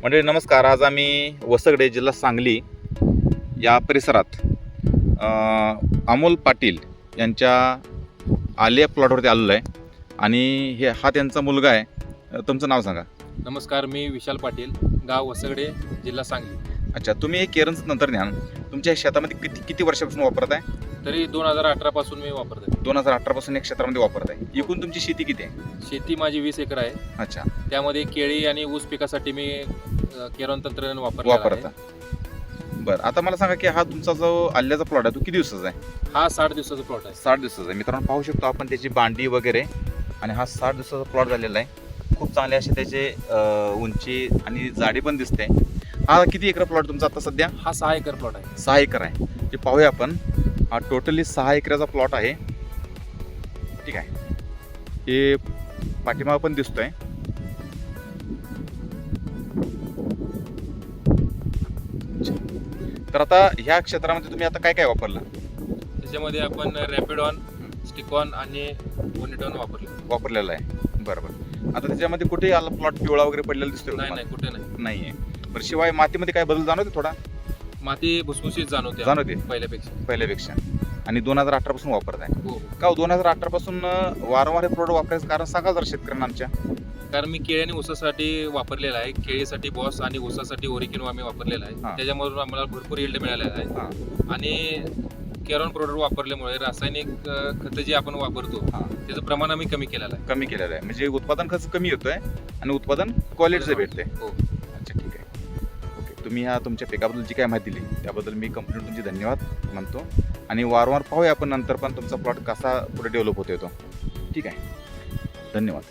म्हणजे नमस्कार. आज आम्ही वसगडे जिल्हा सांगली या परिसरात अमोल पाटील यांच्या आलिया प्लॉटवरती आलेलो आहे. आणि हे हा त्यांचा मुलगा आहे. तुमचं नाव सांगा. नमस्कार मी विशाल पाटील गाव वसगडे जिल्हा सांगली. अच्छा तुम्ही हे केरनचं तंत्रज्ञान तुमच्या शेतामध्ये किती किती वर्षापासून वापरत आहे तरी दोन हजार अठरा पासून मी वापरतो दोन हजार अठरापासून एक क्षेत्रामध्ये वापरत आहे एकूण तुमची शेती किती आहे? शेती माझी वीस एकर आहे. अच्छा. त्यामध्ये केळी आणि ऊस पिकासाठी मी अ, केरॉन तंत्रज्ञान वापरलेलं वापरता. आहे. बरं. आता मला सांगा की हा तुमचा जो आल्याचा प्लॉट आहे तो किती दिवसाचा आहे? हा साठ दिवसाचा प्लॉट आहे. साठ दिवसाचा आहे. मित्रांनो पाहू शकतो आपण त्याची बांडी वगैरे. आणि हा साठ दिवसाचा प्लॉट झालेला आहे. खूप चांगले असे त्याचे अं, उंची आणि जाडी पण दिसते. हा किती एकर प्लॉट तुमचा आता सध्या? हा सहा एकर प्लॉट आहे. सहा एकर आहे. ते पाहूया आपण. हा टोटली सहा एकराचा प्लॉट आहे. ठीक आहे. हे पाठीमाग पण दिसतोय. तर आता ह्या क्षेत्रामध्ये तुम्ही आता काय काय वापरलं? त्याच्यामध्ये आपण रॅपिडॉन स्टिकॉन आणि बोनिटॉन वापरले. वापरलेलं आहे. बरं बरं आता त्याच्यामध्ये कुठे आला प्लॉट पिवळा वगैरे पडलेला दिसतोय का नाही? नाही कुठे नाही. नाहीये. बरं शिवाय मातीमध्ये काय बदल जाणवते थोडा? माती भुसभुशीत जाणवते जाणवते. पहिल्यापेक्षा. पहिल्यापेक्षा. आणि दोन हजार अठरा पासून वापरत आहे. हो. का दोन हजार अठरा पासून अं, वारंवार हे प्रोडक्ट वापरायचं कारण सांगा जर शेतकऱ्यांना आमच्या. कारण मी केळी आणि ऊसासाठी वापरलेला आहे. केळीसाठी बॉस आणि ऊसासाठी ओरिकिनो आम्ही वापरलेला हा. आहे त्याच्यामधून आम्हाला भरपूर यील्ड मिळालेला आहे. हा. आणि केरॉन प्रोडक्ट वापरल्यामुळे रासायनिक अ, खतं जी आपण वापरतो हा. त्याचं प्रमाण आम्ही कमी केलेलं आहे. कमी केलेलं आहे. म्हणजे उत्पादन खर्च कमी येतोय आणि उत्पादन क्वालिटीचं भेटते हो. तुम्ही ह्या तुमच्या पिकाबद्दल जी काय माहिती दिली त्याबद्दल मी कंप्लीट तुमचे धन्यवाद मानतो आणि वारंवार पाहूया आपण नंतर पण तुमचा प्लॉट कसा पुढे डेव्हलप होतो तो. ठीक आहे? धन्यवाद.